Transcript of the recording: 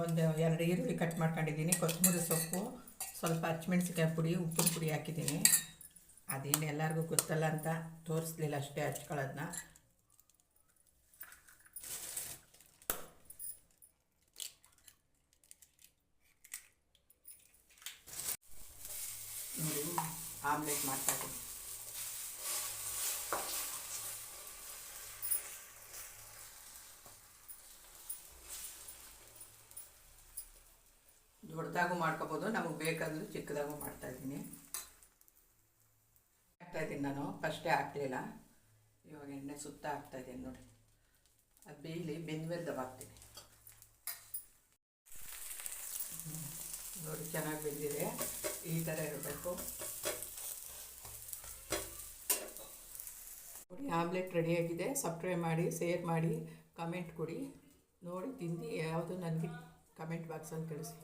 ಒಂದು ಎರಡು ಈರುಳ್ಳಿ ಕಟ್ ಮಾಡ್ಕೊಂಡಿದ್ದೀನಿ. ಕೊತ್ತಂಬರಿ ಸೊಪ್ಪು, ಸ್ವಲ್ಪ ಹಚ್ಮೆಣ್ಸಿಕಾಯಿ ಪುಡಿ, ಉಪ್ಪಿನ ಪುಡಿ ಹಾಕಿದ್ದೀನಿ. ಅದೇನು ಎಲ್ಲರಿಗೂ ಗೊತ್ತಲ್ಲ ಅಂತ ತೋರಿಸ್ಲಿಲ್ಲ ಅಷ್ಟೇ ಹಚ್ಕೊಳ್ಳೋದನ್ನ ನೋಡಿ, ಆಮ್ಲೆಟ್ ಮಾಡ್ತಾಯಿದ್ದೀನಿ ದೊಡ್ಡದಾಗೂ ಮಾಡ್ಕೋಬೋದು, ನಮಗೆ ಬೇಕಾದರೂ ಚಿಕ್ಕದಾಗೂ ಮಾಡ್ತಾಯಿದ್ದೀನಿ ಹಾಕ್ತಾಯಿದ್ದೀನಿ ನಾನು, ಫಸ್ಟೇ ಹಾಕಲಿಲ್ಲ. ಇವಾಗ ಎಣ್ಣೆ ಸುತ್ತ ಹಾಕ್ತಾಯಿದ್ದೀನಿ ನೋಡಿ. ಅದು ಬೇಯಲಿ ಬೆಂದ್ಮೇಲೆ ದಬ ಹಾಕ್ತೀನಿ. ನೋಡಿ, ಚೆನ್ನಾಗಿ ಬೆಂದಿದೆ. ಈ ಥರ ಇರಬೇಕು. ನೋಡಿ, ಆಮ್ಲೆಟ್ ರೆಡಿಯಾಗಿದೆ ಸಬ್ಸ್ಕ್ರೈಬ್ ಮಾಡಿ, ಶೇರ್ ಮಾಡಿ, ಕಮೆಂಟ್ ಕೊಡಿ. ನೋಡಿ ತಿಂದು ಯಾವುದು, ನನಗೆ ಕಮೆಂಟ್ ಬಾಕ್ಸಲ್ಲಿ ತಿಳಿಸಿ